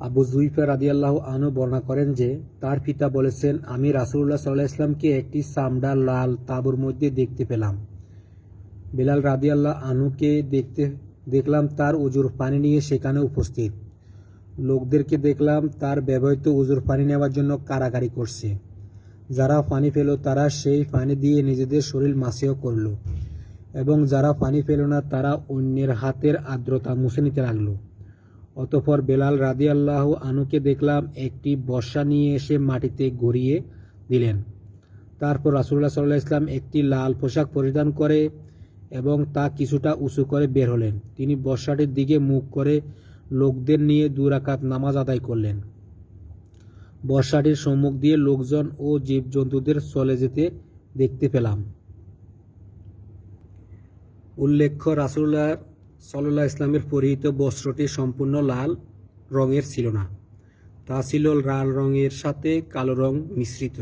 আবু জুইফা রাদিয়াল্লাহ আনু বর্ণনা করেন যে, তার পিতা বলেছেন, আমি রাসুল্লাহ সাল্লাহ ইসলামকে একটি চামড়া লাল তাঁবুর মধ্যে দেখতে পেলাম। বেলাল রাদিয়াল্লাহ আনুকে দেখতে, দেখলাম তার উজুর পানি নিয়ে সেখানে উপস্থিত। লোকদেরকে দেখলাম তার ব্যবহৃত উজুর পানি নেওয়ার জন্য কারাকারি করছে। যারা পানি পেল তারা সেই পানি দিয়ে নিজেদের শরীর মাসেও করল এবং যারা পানি পেল না তারা অন্যের হাতের আর্দ্রতা মুছে নিতে লাগল। অতঃপর বেলাল রাদিয়াল্লাহ আনুকে দেখলাম একটি বর্ষা নিয়ে এসে মাটিতে গড়িয়ে দিলেন। তারপর রাসুল্লাহ সাল্লাহ ইসলাম একটি লাল পোশাক পরিধান করে এবং তা কিছুটা উঁচু করে বের হলেন। তিনি বর্ষাটির দিকে মুখ করে লোকদের নিয়ে দুরাকাত নামাজ আদায় করলেন। বর্ষাটির সম্মুখ দিয়ে লোকজন ও জীবজন্তুদের চলে যেতে দেখতে পেলাম। উল্লেখ্য রাসুল্লাহ সাল্লাহ ইসলামের পরিহিত বস্ত্রটি সম্পূর্ণ লাল রঙের ছিল না। তা ছিল লাল রঙের সাথে কালো রং মিশ্রিত।